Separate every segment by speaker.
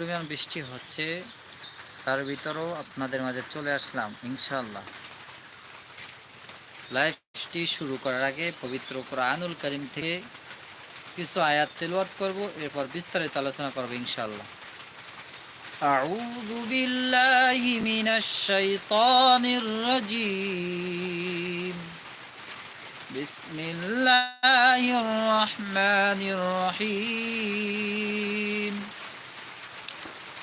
Speaker 1: পরিমাণ বৃষ্টি হচ্ছে তার ভিতরেও আপনাদের মাঝে চলে আসলাম ইনশাআল্লাহ লাইভটি শুরু করার আগে পবিত্র কোরআনুল করিম থেকে কিছু আয়াত তেলওয়াত করব এরপর বিস্তারিত আলোচনা করব ইনশাআল্লাহ أعوذ بالله من الشيطان الرجيم بسم الله الرحمن الرحيم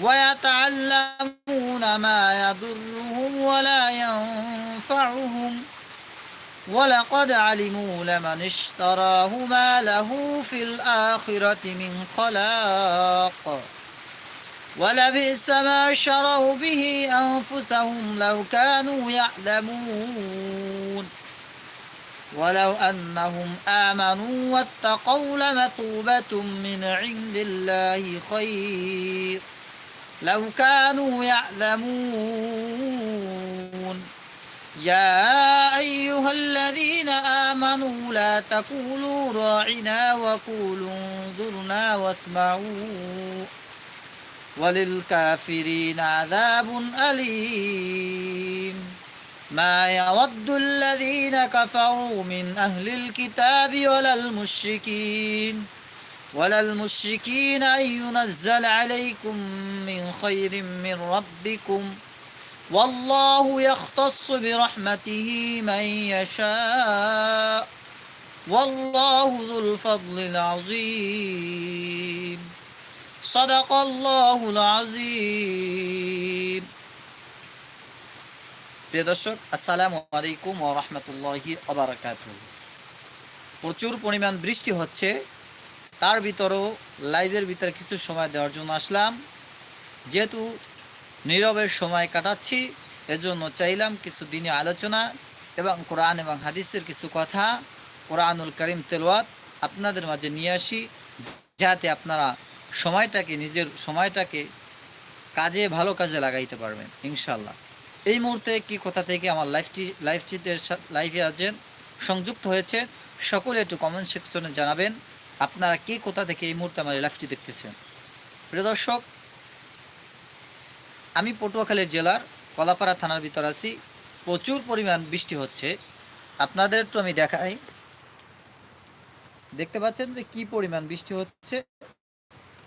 Speaker 1: ويتعلمون ما يضرهم ولا ينفعهم. ولقد علموا لمن اشتراه ما له في الآخرة من خلاق. ولبئس ما شروا به أنفسهم لو كانوا يعلمون. ولو أنهم آمنوا واتقوا لمثوبة من عند الله خير. لو كانوا يعلمون. يا أيها الذين آمنوا لا تقولوا راعنا وقولوا انظرنا واسمعوا. وللكافرين عذاب أليم. ما يود الذين كفروا من أهل الكتاب ولا المشركين. ولا المشركين أن ينزل عليكم من خير من ربكم والله يختص برحمته من يشاء والله ذو الفضل العظيم صدق الله العظيم প্রিয় দর্শক আসসালামু আলাইকুম ও রহমতুল্লাহি অবরাকাত প্রচুর পরিমাণ বৃষ্টি হচ্ছে তার ভিতরেও লাইভের ভিতরে কিছু সময় দেওয়ার জন্য আসলাম। যেহেতু নীরবের সময় কাটাচ্ছি, এজন্য চাইলাম কিছু দিনে আলোচনা এবং কোরআন এবং হাদিসের কিছু কথা, কোরআনুল করিম তেলওয়াত আপনাদের মাঝে নিয়ে আসি, যাতে আপনারা সময়টাকে, নিজের সময়টাকে কাজে, ভালো কাজে লাগাইতে পারবেন ইনশাল্লাহ এই মুহূর্তে কি কথা থেকে আমার লাইফটি লাইফটিতে লাইভে আছেন, সংযুক্ত হয়েছে, সকলে একটু কমেন্ট সেকশনে জানাবেন। আপনারা কে কোথা থেকে এই মুহূর্তে আমার লাইফটি দেখতেছেন? প্রিয় দর্শক, আমি পটুয়াখালী জেলার কলাপাড়া থানার ভিতর আছি। প্রচুর পরিমাণ বৃষ্টি হচ্ছে। আপনাদের একটু আমি দেখাই। দেখতে পাচ্ছেন যে কি পরিমাণ বৃষ্টি হচ্ছে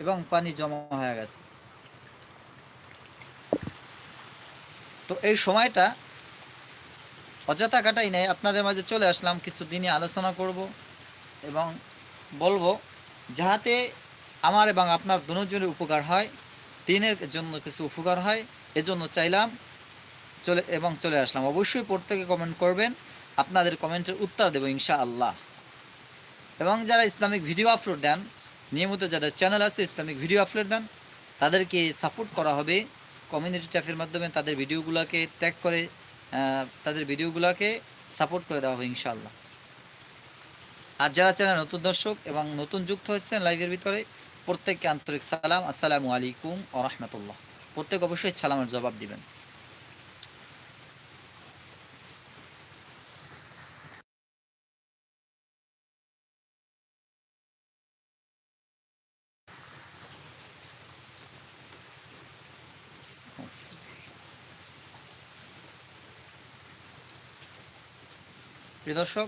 Speaker 1: এবং পানি জমা হয়ে গেছে। তো এই সময়টা অযথা কাটাই নেই। আপনাদের মাঝে চলে আসলাম, কিছু দিনে আলোচনা করব এবং বলব, যাহাতে আমার এবং আপনার দুজনের উপকার হয়, দিনের জন্য কিছু উপকার হয়, এজন্য চাইলাম চলে এবং চলে আসলাম। অবশ্যই প্রত্যেকে কমেন্ট করবেন, আপনাদের কমেন্টের উত্তর দেবো ইনশা আল্লাহ এবং যারা ইসলামিক ভিডিও আপলোড দেন, নিয়মিত যাদের চ্যানেল আছে, ইসলামিক ভিডিও আপলোড দেন, তাদেরকে সাপোর্ট করা হবে। কমিউনিটি ট্যাফের মাধ্যমে তাদের ভিডিওগুলোকে ট্যাগ করে তাদের ভিডিওগুলোকে সাপোর্ট করে দেওয়া হবে ইনশাআল্লাহ। আর যারা চ্যানেল নতুন দর্শক এবং নতুন যুক্ত হচ্ছেন লাইভের ভিতরে, প্রত্যেককে আন্তরিক সালাম, আসসালামু আলাইকুম ও রহমতুল্লাহ। প্রত্যেক অবশ্যই সালামের জবাব দিবেন। প্রিয় দর্শক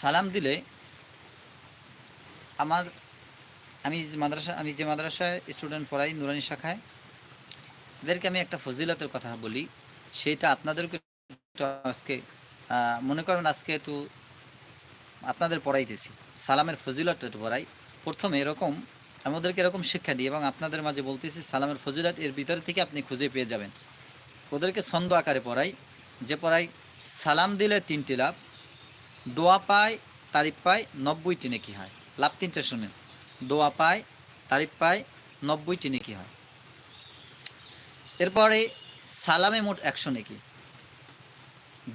Speaker 1: সালাম দিলে আমার, আমি যে মাদ্রাসা, আমি যে মাদ্রাসায় স্টুডেন্ট পড়াই নুরানি শাখায়, এদেরকে আমি একটা ফজিলতের কথা বলি সেইটা আপনাদেরকে আজকে মনে করেন আজকে একটু আপনাদের পড়াইতেছি, সালামের ফজিলতটা একটু পড়াই। প্রথমে এরকম, আমি ওদেরকে এরকম শিক্ষা দিই এবং আপনাদের মাঝে বলতেছি, সালামের ফজিলত এর ভিতর থেকে আপনি খুঁজে পেয়ে যাবেন। ওদেরকে ছন্দ আকারে পড়াই, যে পড়াই, সালাম দিলে তিনটি লাভ দোয়া পায়, তারিফ পায় নব্বইটি নেকি হয়? লাভ তিনটে শুনেন। দোয়া পায়, তারিফ পায় নব্বইটি নেকি হয়? এরপরে সালামে মোট একশো নাকি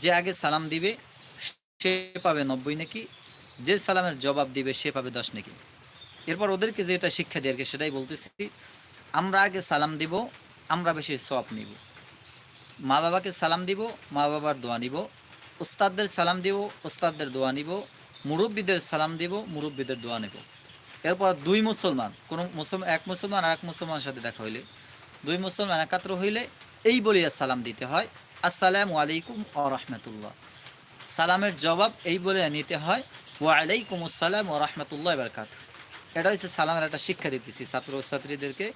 Speaker 1: যে আগে সালাম দিবে, সে পাবে নব্বই নাকি যে সালামের জবাব দিবে, সে পাবে দশ নাকি এরপর ওদেরকে যেটা শিক্ষা দিয়ে সেটাই বলতেছি। আমরা আগে সালাম দিব, আমরা বেশি সব নিব। মা বাবাকে সালাম দিব, মা বাবার দোয়া নিব উস্তাদদের সালাম দিব, উস্তাদদের দোয়া নিব, মুরব্বীদের সালাম দিব, মুরব্বীদের দোয়া নেব। এরপর দুই মুসলমান, কোনো মুসলমান, এক মুসলমান আর এক মুসলমানের সাথে দেখা হইলে। দুই মুসলমান একাত্র হইলে এই বলিয়া সালাম দিতে হয়, আসসালামু আলাইকুম ও রহমতুল্লাহ। সালামের জবাব এই বলে নিতে হয় ওয়ালাইকুম আসসালাম ও রহমতুল্লাহ বারকাত এটা হচ্ছে সালামের একটা শিক্ষা দিতেছি, ছাত্র ছাত্রীদেরকে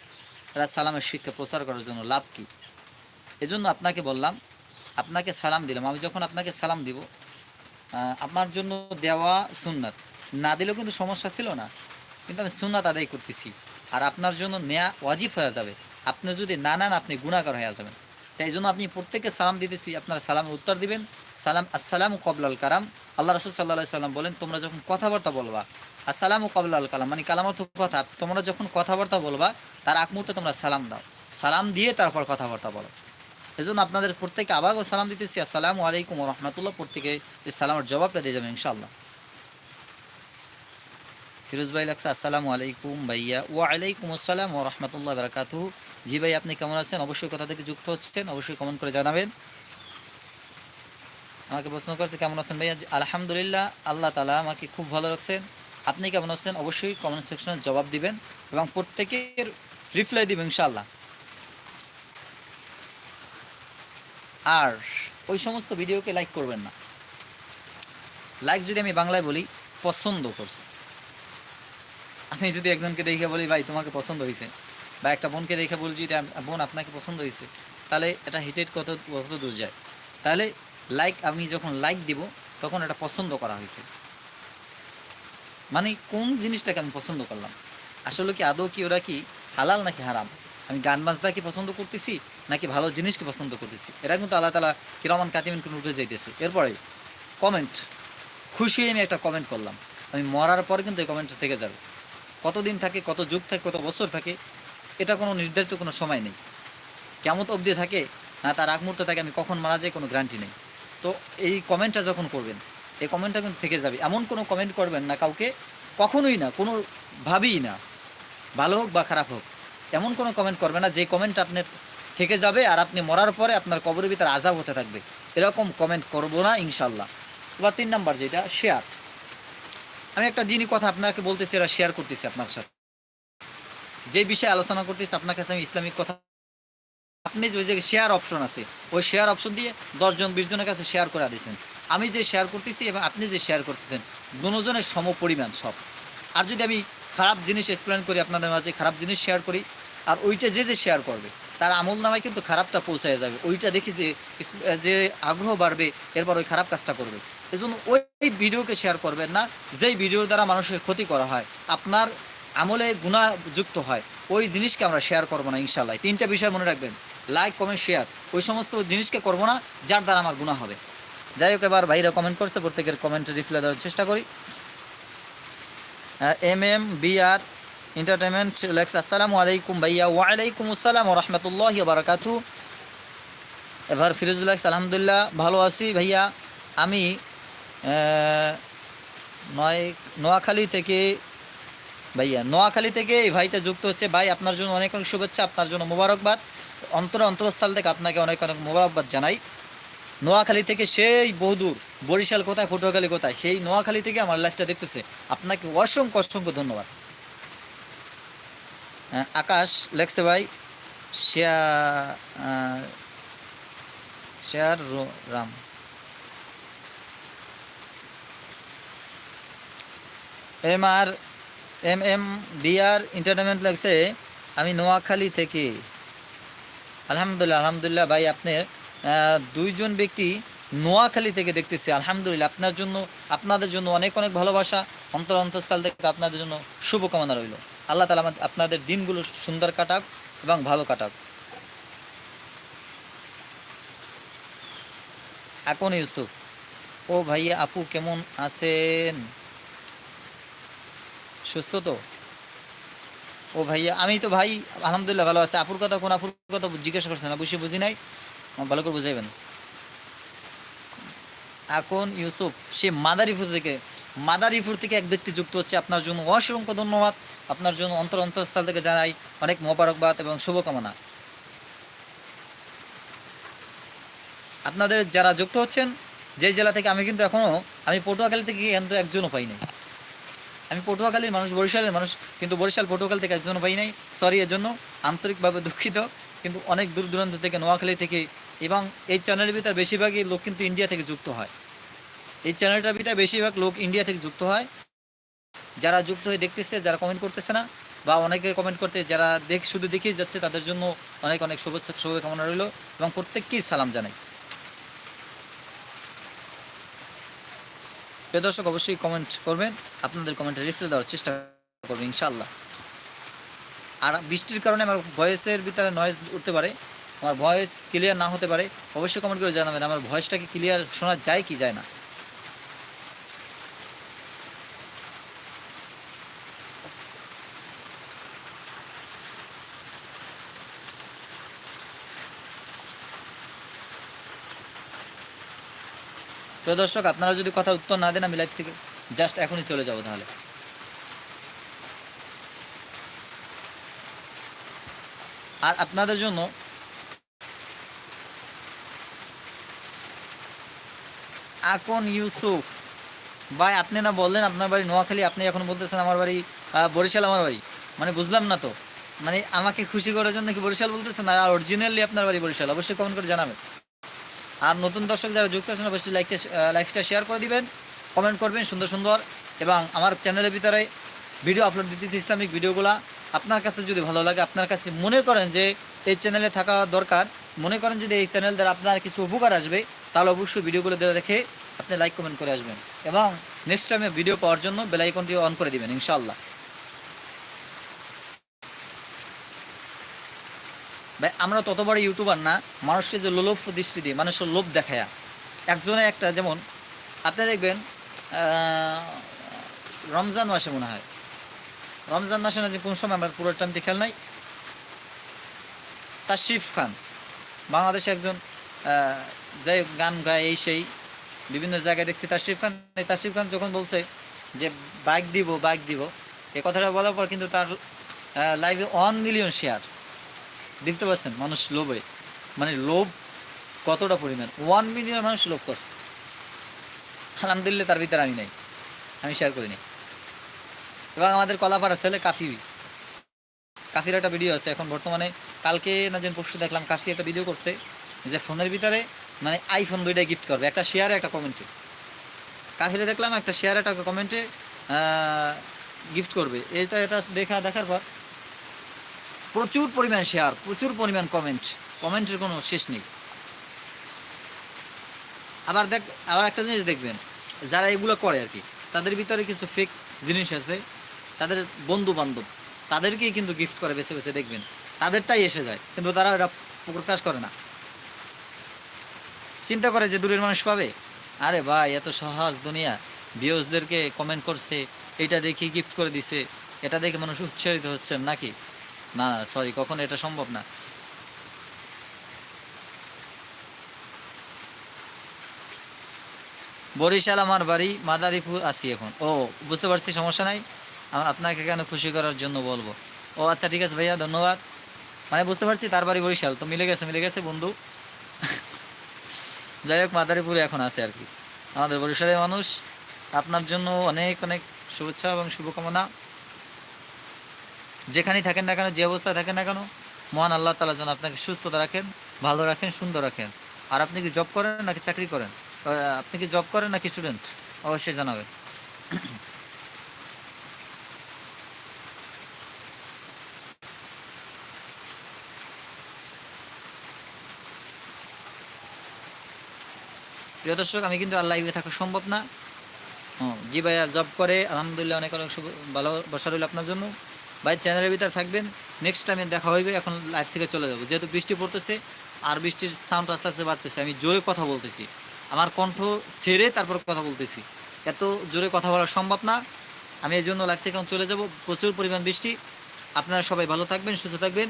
Speaker 1: এরা সালামের শিক্ষা প্রচার করার জন্য লাভ কী? এজন্য আপনাকে বললাম আপনাকে সালাম দিলাম। আমি যখন আপনাকে সালাম দিব আপনার জন্য দেওয়া সুন্নাত। না দিলেও কিন্তু সমস্যা ছিল না। কিন্তু আমি সুন্নাত আদায় করতেছি। আর আপনার জন্য নেয়া ওয়াজিব হয়ে যাবে। আপনি যদি না নেন, আপনি গুণাকার হয়ে যাবেন। তাই জন্য আপনি প্রত্যেককে সালাম দিতেছি। আপনারা সালামের উত্তর দিবেন। সালাম, আসসালামু কবলাল কারাম আল্লাহ রসুল সাল্লাহ সাল্লাম বলেন, তোমরা যখন কথাবার্তা বলবা, আসসালামু কবলাল কালাম মানে কালাম অর্থ কথা, তোমরা যখন কথাবার্তা বলবা, তার আগ মুহূর্তে তোমরা সালাম দাও। সালাম দিয়ে তারপর কথাবার্তা বলো। এজন্য আপনাদের প্রত্যেকে আবার সালাম দিতেছি। আসসালামু আলাইকুম রহমতুল্লাহ। প্রত্যেকে সালামের জবাবটা দিয়ে যাবেন ইনশাআল্লাহ। ফিরোজ ভাই লাগছে, আসসালামু আলাইকুম ভাইয়া। ও আলাইকুম আসসালাম ও রহমতুল্লাহ বারাকাতু। জি ভাই, আপনি কেমন আছেন? অবশ্যই কথা থেকে যুক্ত হচ্ছেন, অবশ্যই কমেন্ট করে জানাবেন। আমাকে প্রশ্ন করছে, কেমন আছেন ভাইয়া? আলহামদুলিল্লাহ, আল্লাহ তালা আমাকে খুব ভালো রাখছেন। আপনি কেমন আছেন? অবশ্যই কমেন্ট সেকশনে জবাব দিবেন এবং প্রত্যেকের রিপ্লাই দিবেন ইনশাআল্লাহ। আর ওই সমস্ত ভিডিওকে লাইক করবেন না। লাইক যদি আমি বাংলায় বলি, পছন্দ করছি। আমি যদি একজনকে দেখে বলি, ভাই, তোমাকে পছন্দ হয়েছে বা একটা বোনকে দেখে বলি, যদি বোন আপনাকে পছন্দ হয়েছে তাহলে এটা হিটেড কত কত দূর যায়। তাহলে লাইক আমি যখন লাইক দিব, তখন এটা পছন্দ করা হয়েছে মানে কোন জিনিসটাকে আমি পছন্দ করলাম? আসলে কি আদৌ কি ওরা কি হালাল নাকি হারাম? আমি গান বাজদা কি পছন্দ করতেছি নাকি ভালো জিনিসকে পছন্দ করতেছি? এরা কিন্তু আল্লাহ তালা কিরমান কাতিমিন কিন্তু উঠে যাইতেছে। এরপরে কমেন্ট খুশি হয়ে আমি একটা কমেন্ট করলাম। আমি মরার পরে কিন্তু এই কমেন্টটা থেকে যাবে। কতদিন থাকে, কত যুগ থাকে, কত বছর থাকে, এটা কোনো নির্ধারিত কোনো সময় নেই। কেমন অবধি থাকে, না তার আগ মুহূর্তে থাকে, আমি কখন মারা যাই কোনো গ্যারান্টি নেই। তো এই কমেন্টটা যখন করবেন, এই কমেন্টটা কিন্তু থেকে যাবে। এমন কোনো কমেন্ট করবেন না, কাউকে কখনোই না কোনো ভাবেই না। ভালো হোক বা খারাপ হোক। এমন কোনো কমেন্ট করবে না। যে কমেন্ট আপনার থেকে যাবে আর আপনি মরার পরে আপনার কবরের ভিতরে আজাব হতে থাকবে। এরকম কমেন্ট করব না ইনশাল্লাহ এবার তিন নাম্বার যেটা শেয়ার আমি একটা জিনিস কথা আপনাকে বলতেছি এটা শেয়ার করতেছি আপনার সাথে। যে বিষয়ে আলোচনা করতেছি, আপনার কাছে আমি ইসলামিক কথা আপনি যে ওই যে শেয়ার অপশন আছে, ওই শেয়ার অপশন দিয়ে দশজন, বিশ জনের কাছে শেয়ার করে দিয়েছেন। আমি যে শেয়ার করতেছি এবং আপনি যে শেয়ার করতেছেন, দুজনের সম পরিমাণ সব। আর যদি আমি খারাপ জিনিস এক্সপ্লেন করি আপনাদের মাঝে, খারাপ জিনিস শেয়ার করি আর ওইটা যে যে শেয়ার করবে, তার আমল নামায় কিন্তু খারাপটা পৌঁছায় যাবে। ওইটা দেখি যে যে আগ্রহ বাড়বে, এরপর ওই খারাপ কাজটা করবে। এই জন্য ওই ভিডিওকে শেয়ার করবেন না, যেই ভিডিওর দ্বারা মানুষের ক্ষতি করা হয়, আপনার আমলে গুণাযুক্ত হয়, ওই জিনিসকে আমরা শেয়ার করব না ইনশাল্লাহ তিনটা বিষয় মনে রাখবেন। লাইক কমেন্ট শেয়ার ওই সমস্ত জিনিসকে করব না, যার দ্বারা আমার গুণা হবে। যাই হোক, এবার ভাইরা কমেন্ট করছে, প্রত্যেকের কমেন্টে রিপ্লাই দেওয়ার চেষ্টা করি। M M B R entertainment লেক্স আসসালামু আলাইকুম ভাইয়া ওয়ালাইকুম আসসালাম রহমতুল্লাহ বারাকাতু এবার ফিরোজুল্লাহ আলহামদুলিল্লাহ ভালো আছি ভাইয়া আমি নয় নোয়াখালী থেকে ভাইয়া নোয়াখালী থেকে এই ভাইটা যুক্ত হচ্ছে ভাই আপনার জন্য অনেক অনেক শুভেচ্ছা আপনার জন্য মোবারকবাদ অন্তর অন্তরস্থল থেকে আপনাকে অনেক অনেক মোবারকবাদ জানাই নোয়াখালী থেকে সেই বহুদূর বরিশাল কোথায় পটুয়াখালী কোথায় সেই নোয়াখালী থেকে আমার লাইফটা দেখতেছে আপনাকে অসংখ্য অসংখ্য ধন্যবাদ আকাশ লেখছে ভাই share Ram M R M M B R entertainment লাগছে আমি নোয়াখালী থেকে। আলহামদুলিল্লাহ আলহামদুলিল্লাহ ভাই, আপনার দুইজন ব্যক্তি নোয়াখালী থেকে দেখতেছি। আলহামদুলিল্লাহ, আপনার জন্য, আপনাদের জন্য অনেক অনেক ভালোবাসা। অন্তর অন্তঃস্থল থেকে আপনাদের জন্য শুভকামনা রইল। আল্লাহ তালা আপনাদের দিনগুলো সুন্দর কাটাক এবং ভালো কাটাক। আকন ইউসুফ, ও ভাইয়া আপু কেমন আছেন? সুস্থ তো? ও ভাইয়া, আমি তো ভাই আলহামদুলিল্লাহ ভালো আছে। আপুর কথা কোন আপুর কথা জিজ্ঞাসা করছেন না, বুঝি বুঝি নাই? ভালো করে বুঝাইবেন। এখন ইউসুফ, সে মাদারীপুর থেকে মাদারীপুর থেকে এক ব্যক্তি যুক্ত হচ্ছে। আপনার জন্য অসংখ্য ধন্যবাদ। আপনার জন্য অন্তর অন্তঃস্থল থেকে জানাই অনেক মোবারকবাদ এবং শুভকামনা। আপনাদের যারা যুক্ত হচ্ছেন, যে জেলা থেকে আমি কিন্তু এখনও আমি পটুয়াখালী থেকে কিন্তু একজনও পাই নাই। আমি পটুয়াখালীর মানুষ, বরিশালের মানুষ, কিন্তু বরিশাল, পটুয়াখালী থেকে একজনও পাই নাই। সরি এর জন্য। আন্তরিকভাবে দুঃখিত। কিন্তু অনেক দূর দূরান্ত থেকে, নোয়াখালী থেকে এবং এই চ্যানেলের ভিতরে বেশিরভাগই লোক কিন্তু ইন্ডিয়া থেকে যুক্ত হয়। এই চ্যানেলটার ভিতরে বেশিরভাগ লোক ইন্ডিয়া থেকে যুক্ত হয়। যারা যুক্ত হয়ে দেখতেছে, যারা কমেন্ট করতেছে না, বা অনেকে কমেন্ট করতে, যারা দেখ, শুধু দেখেই যাচ্ছে, তাদের জন্য অনেক অনেক শুভেচ্ছা, শুভকামনা রইল এবং প্রত্যেককেই সালাম জানাই। প্রিয় দর্শক, অবশ্যই কমেন্ট করবেন। আপনাদের কমেন্টে রিপ্লাই দেওয়ার চেষ্টা করবেন ইনশাল্লাহ আর বৃষ্টির কারণে আমার ভয়েসের ভিতরে নয়েজ উঠতে পারে। আমার ভয়েস ক্লিয়ার না হতে পারে, অবশ্যই কমেন্ট করে জানাবেন। আমার ভয়েসটা কি ক্লিয়ার শোনা যায় কি যায় না? প্রিয় দর্শক, আপনারা যদি কথা উত্তর না দেন, আমি লাইভ থেকে জাস্ট এখনই চলে যাব তাহলে। আর আপনাদের জন্য আকন ইউসুফ। ভাই, আপনি না বললেন আপনার বাড়ি নোয়াখালী, আপনি এখন বলতেছেন আমার বাড়ি বরিশাল আমার বাড়ি। মানে বুঝলাম না তো। মানে আমাকে খুশি করার জন্য কি বরিশাল বলতেছেন? আর অরিজিনালি আপনার বাড়ি বরিশাল। অবশ্যই কমেন্ট করে জানাবেন। আর নতুন দর্শক যারা যুক্ত আছেন, অবশ্যই লাইকটা লাইফটা শেয়ার করে দিবেন কমেন্ট করবেন, সুন্দর সুন্দর। এবং আমার চ্যানেলের ভিতরে ভিডিও আপলোড দিতেছি ইসলামিক ভিডিওগুলা। আপনার কাছে যদি ভালো লাগে, আপনার কাছে মনে করেন যে এই চ্যানেলে থাকা দরকার, মনে করেন যদি এই চ্যানেল দ্বারা আপনার কিছু উপকার আসবে, তাহলে অবশ্যই ভিডিওগুলো দেখে আপনি লাইক কমেন্ট করে আসবেন। এবং নেক্সট টাইমে ভিডিও পাওয়ার জন্য বেলাইকনটি অন করে দিবেন ইনশাল্লাহ ভাই, আমরা তত বড় ইউটিউবার না, মানুষকে যে লোলভ দৃষ্টি দিয়ে, মানুষের লোভ দেখায়। একজনে একটা যেমন, আপনি দেখবেন রমজান মাসে মনে হয়। রমজান মাসে না যে কোন সময় আমার পুরো টাইমটি খেয়াল নাই? তাশরিফ খান, বাংলাদেশে একজন যাই গান গায়, এই সেই। বিভিন্ন জায়গায় দেখছি তাশরিফ খান। তাশরিফ খান যখন বলছে যে বাইক দিব বাইক দিব, এ কথাটা বলার পর কিন্তু তার লাইভে ওয়ান মিলিয়ন শেয়ার দেখতে পাচ্ছেন, মানুষ লোভে। মানে লোভ কতটা পরিমাণ? ওয়ান মিলিয়ন মানুষ লোভ করছে। আলহামদুলিল্লাহ, তার ভিতরে আমি নাই। আমি শেয়ার করিনি। এবং আমাদের কলাপাড়া ছেলে কাফি কাফির একটা ভিডিও আছে, এখন বর্তমানে কালকে না যেন পরশু দেখলাম কাফি একটা ভিডিও করছে যে, ফোনের ভিতরে মানে আইফোন দুইটাই গিফট করবে। একটা শেয়ারে একটা কমেন্টে কাফিরে দেখলাম, একটা শেয়ার একটা কমেন্টে গিফট করবে। এটা এটা দেখা, দেখার পর প্রচুর পরিমাণ শেয়ার প্রচুর পরিমাণ কমেন্ট কমেন্টের কোনো শেষ নেই। আবার দেখ, আবার একটা জিনিস দেখবেন, যারা এগুলো করে আর কি, তাদের ভিতরে কিছু ফেক জিনিস আছে। তাদের বন্ধু বান্ধব তাদেরকেই কিন্তু গিফট করে বেছে বেছে, দেখবেন। তাদেরটাই এসে যায়, কিন্তু তারা এটা প্রকাশ করে না। চিন্তা করে যে দূরের মানুষ পাবে? আরে ভাই, এত সহজ দুনিয়া। ভিউজদেরকে কমেন্ট করছে, এটা দেখি গিফট করে দিছে, এটা দেখে মানুষ উৎসাহিত হচ্ছেন নাকি? না সরি কখনো এটা সম্ভব না। বরিশাল আমার বাড়ি, মাদারীপুর আছি এখন। ও, বুঝতে পারছি, সমস্যা নাই? আপনাকে কেন খুশি করার জন্য বলব? ও আচ্ছা ঠিক আছে ভাইয়া, ধন্যবাদ। মানে বুঝতে পারছি, তার বাড়ি বরিশাল, তো মিলে গেছে মিলে গেছে, বন্ধু। যাই হোক, মাদারীপুরে এখন আছে আর কি। আমাদের বরিশালের মানুষ, আপনার জন্য অনেক অনেক শুভেচ্ছা এবং শুভকামনা। যেখানেই থাকেন না কেন, যে অবস্থায় থাকেন না কেন, মহান আল্লাহ তালা যেন আপনাকে সুস্থতা রাখেন, ভালো রাখেন, সুন্দর রাখেন। আর আপনি কি জব করেন নাকি চাকরি করেন? আপনি কি জব করেন নাকি স্টুডেন্ট অবশ্যই জানাবেন। প্রিয় দর্শক, আমি কিন্তু আর লাইভে থাকা সম্ভব না। জি ভাইয়া জব করে, আলহামদুলিল্লাহ অনেক অনেক শুভ ভালোবাসা রইল আপনার জন্য। ভাই চ্যানেলের ভিতরে থাকবেন। নেক্সট টাইমে দেখা হইবে, এখন লাইভ থেকে চলে যাব। যেহেতু বৃষ্টি পড়তেছে আর বৃষ্টির সাউন্ড আস্তে আস্তে বাড়তেছে, আমি জোরে কথা বলতেছি। আমার কণ্ঠ সেরে তারপর কথা বলতেছি। এত জোরে কথা বলা সম্ভব না। আমি এই জন্য লাইভ থেকে চলে যাব। প্রচুর পরিমাণ বৃষ্টি। আপনারা সবাই ভালো থাকবেন, সুস্থ থাকবেন।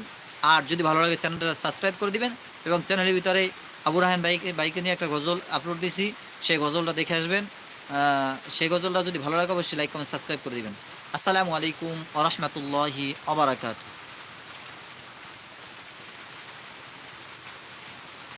Speaker 1: আর যদি ভালো লাগে চ্যানেলটা সাবস্ক্রাইব করে দিবেন এবং চ্যানেলের ভিতরে আবু রাহান বাইকে বাইকে নিয়ে একটা গজল আপলোড দিছি। সেই গজলটা দেখে আসবেন। সেই গজলটা যদি ভালো লাগে অবশ্যই লাইক কমেন্ট সাবস্ক্রাইব করে দেবেন। আসসালামু আলাইকুম আ রহমতুল্লাহি আবরাকাত